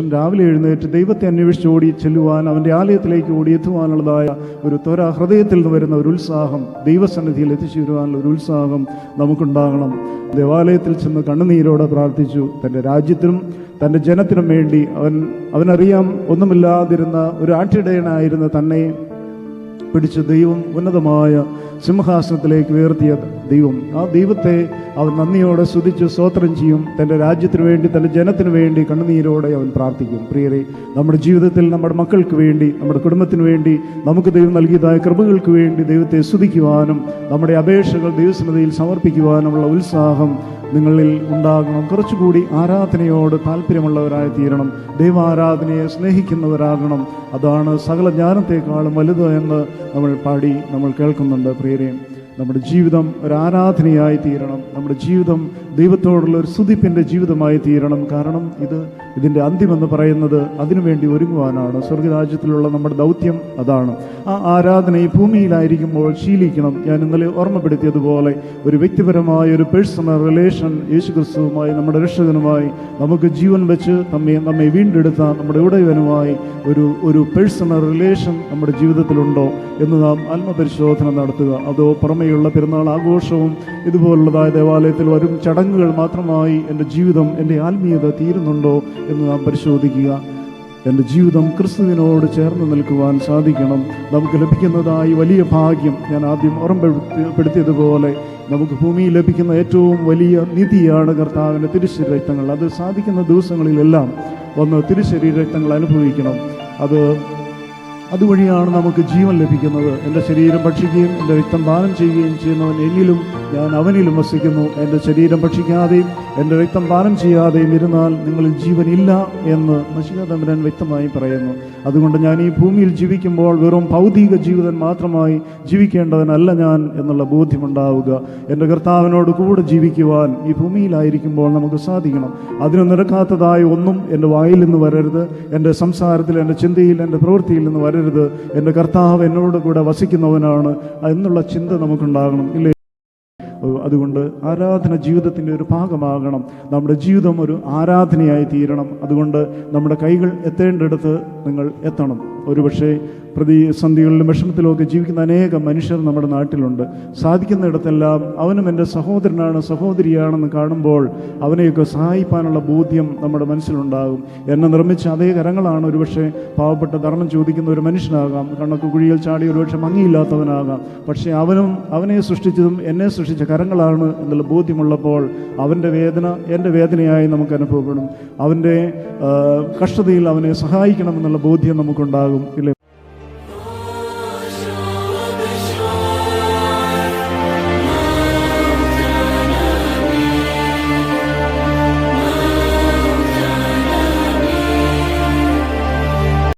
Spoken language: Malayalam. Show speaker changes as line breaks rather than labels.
ശേഷം രാവിലെ എഴുന്നേറ്റ് ദൈവത്തെ അന്വേഷിച്ച് ഓടി ചെല്ലുവാൻ അവന്റെ ആലയത്തിലേക്ക് ഓടിയെത്തുവാനുള്ളതായ ഒരു ത്വര ഹൃദയത്തിൽ നിന്ന് വരുന്ന ഒരു ഉത്സാഹം ദൈവസന്നിധിയിൽ എത്തിച്ചേരുവാനുള്ള ഒരു ഉത്സാഹം നമുക്കുണ്ടാകണം. ദേവാലയത്തിൽ ചെന്ന് കണ്ണുനീരോടെ പ്രാർത്ഥിച്ചു. തന്റെ രാജ്യത്തിനും തന്റെ ജനത്തിനും വേണ്ടി അവൻ അവനറിയാം ഒന്നുമില്ലാതിരുന്ന ഒരു ആട്ടിടയനായിരുന്ന തന്നെ പിടിച്ച് ദൈവം ഉന്നതമായ സിംഹാസനത്തിലേക്ക് ഉയർത്തിയ ദൈവം. ആ ദൈവത്തെ അവൻ നന്ദിയോടെ സ്തുതിച്ച് സ്തോത്രം ചെയ്യും. തന്റെ രാജ്യത്തിന് വേണ്ടി തന്റെ ജനത്തിന് വേണ്ടി കണ്ണുനീരോടെ അവൻ പ്രാർത്ഥിക്കും. പ്രിയരെ നമ്മുടെ ജീവിതത്തിൽ നമ്മുടെ മക്കൾക്ക് വേണ്ടി നമ്മുടെ കുടുംബത്തിന് വേണ്ടി നമുക്ക് ദൈവം നൽകിയതായ കൃപകൾക്ക് വേണ്ടി ദൈവത്തെ സ്തുതിക്കുവാനും നമ്മുടെ അപേക്ഷകൾ ദൈവസന്നതയിൽ സമർപ്പിക്കുവാനുമുള്ള ഉത്സാഹം നിങ്ങളിൽ ഉണ്ടാകണം. കുറച്ചുകൂടി ആരാധനയോട് താല്പര്യമുള്ളവരായി തീരണം. ദൈവാരാധനയെ സ്നേഹിക്കുന്നവരാകണം. അതാണ് സകല ജ്ഞാനത്തെക്കാളും വലുത് എന്ന് നമ്മൾ പാടി നമ്മൾ കേൾക്കുന്നുണ്ട്. പ്രിയരെ നമ്മുടെ ജീവിതം ഒരു ആരാധനയായി തീരണം. നമ്മുടെ ജീവിതം ദൈവത്തോടുള്ള ഒരു സ്തുതിപ്പിന്റെ ജീവിതമായി തീരണം. കാരണം ഇത് ഇതിന്റെ അന്ത്യമെന്ന് പറയുന്നത് അതിനുവേണ്ടി ഒരുങ്ങുവാനാണ്. സ്വർഗരാജ്യത്തിലുള്ള നമ്മുടെ ദൗത്യം അതാണ്. ആ ആരാധന ഈ ഭൂമിയിലായിരിക്കുമ്പോൾ ശീലിക്കണം. ഞാൻ ഇന്നലെ ഓർമ്മപ്പെടുത്തിയതുപോലെ ഒരു വ്യക്തിപരമായ ഒരു പേഴ്സണൽ റിലേഷൻ യേശു ക്രിസ്തുവുമായി നമ്മുടെ രക്ഷകനുമായി നമുക്ക് ജീവൻ വെച്ച് നമ്മെ നമ്മെ വീണ്ടെടുത്ത നമ്മുടെ ഉടയവനുമായി ഒരു ഒരു പേഴ്സണൽ റിലേഷൻ നമ്മുടെ ജീവിതത്തിലുണ്ടോ എന്ന് നാം ആത്മപരിശോധന നടത്തുക. അതോ പുറമെയുള്ള പെരുന്നാൾ ആഘോഷവും ഇതുപോലുള്ളതായ ദേവാലയത്തിൽ വരും ചടങ്ങുകൾ മാത്രമായി എന്റെ ജീവിതം എന്റെ ആത്മീയത തീരുന്നുണ്ടോ എന്ന് നാം പരിശോധിക്കുക. എന്റെ ജീവിതം ക്രിസ്തുവിനോട് ചേർന്ന് നിൽക്കുവാൻ സാധിക്കണം. നമുക്ക് ലഭിക്കുന്നതായി വലിയ ഭാഗ്യം ഞാൻ ആദ്യം ഓർമ്മപ്പെടുത്തിയതുപോലെ നമുക്ക് ഭൂമിയിൽ ലഭിക്കുന്ന ഏറ്റവും വലിയ നിധിയാണ് കർത്താവിന്റെ തിരുശരീരക്തങ്ങൾ അത് സാധിക്കുന്ന ദിവസങ്ങളിലെല്ലാം വന്ന് തിരുശരീരക്തങ്ങൾ അനുഭവിക്കണം. അത് അതുവഴിയാണ് നമുക്ക് ജീവൻ ലഭിക്കുന്നത്. എന്റെ ശരീരം ഭക്ഷിക്കുകയും എന്റെ രക്തം ദാനം ചെയ്യുകയും ചെയ്യുന്നവൻ എന്നിലും ഞാൻ അവനിലും വസിക്കുന്നു. എന്റെ ശരീരം ഭക്ഷിക്കാതെയും എന്റെ രക്തം പാനം ചെയ്യാതെയും ഇരുന്നാൽ നിങ്ങളിൽ ജീവനില്ല എന്ന് മഷിക വ്യക്തമായി പറയുന്നു. അതുകൊണ്ട് ഞാൻ ഈ ഭൂമിയിൽ ജീവിക്കുമ്പോൾ വെറും ഭൗതിക ജീവിതം മാത്രമായി ജീവിക്കേണ്ടവനല്ല ഞാൻ എന്നുള്ള ബോധ്യമുണ്ടാവുക. എന്റെ കർത്താവിനോട് കൂടെ ജീവിക്കുവാൻ ഈ ഭൂമിയിലായിരിക്കുമ്പോൾ നമുക്ക് സാധിക്കണം. അതിന് നിരക്കാത്തതായ ഒന്നും എന്റെ വായിൽ നിന്ന് വരരുത്. എന്റെ സംസാരത്തിൽ എന്റെ ചിന്തയിൽ എന്റെ പ്രവൃത്തിയിൽ നിന്ന് വരരുത്. എന്റെ കർത്താവ് എന്നോട് കൂടെ വസിക്കുന്നവനാണ് എന്നുള്ള ചിന്ത നമുക്കുണ്ടാകണം. ഇല്ലേ? അതുകൊണ്ട് ആരാധന ജീവിതത്തിന്റെ ഒരു ഭാഗമാകണം. നമ്മുടെ ജീവിതം ഒരു ആരാധനയായി തീരണം. അതുകൊണ്ട് നമ്മുടെ കൈകൾ എത്തേണ്ടിടത്ത് നിങ്ങൾ എത്തണം. ഒരുപക്ഷെ പ്രതിസന്ധികളിലും വിഷമത്തിലും ഒക്കെ ജീവിക്കുന്ന അനേകം മനുഷ്യർ നമ്മുടെ നാട്ടിലുണ്ട്. സാധിക്കുന്നിടത്തെല്ലാം അവനും എന്റെ സഹോദരനാണ് സഹോദരിയാണെന്ന് കാണുമ്പോൾ അവനെയൊക്കെ സഹായിപ്പാനുള്ള ബോധ്യം നമ്മുടെ മനസ്സിലുണ്ടാകും. എന്നെ നിർമ്മിച്ച അതേ കരങ്ങളാണ് ഒരുപക്ഷെ പാവപ്പെട്ട ധർമ്മം ചോദിക്കുന്ന ഒരു മനുഷ്യനാകാം. കണ്ണക്ക് കുഴിയിൽ ചാടി ഒരുപക്ഷെ ഭംഗിയില്ലാത്തവനാകാം. പക്ഷേ അവനും അവനെ സൃഷ്ടിച്ചതും എന്നെ സൃഷ്ടിച്ച കരങ്ങളാണ് എന്നുള്ള ബോധ്യമുള്ളപ്പോൾ അവന്റെ വേദന എന്റെ വേദനയായി നമുക്ക് അനുഭവപ്പെടും. അവന്റെ കഷ്ടതയിൽ അവനെ സഹായിക്കണമെന്നുള്ള ബോധ്യം നമുക്കുണ്ടാകും. ഇല്ലേ?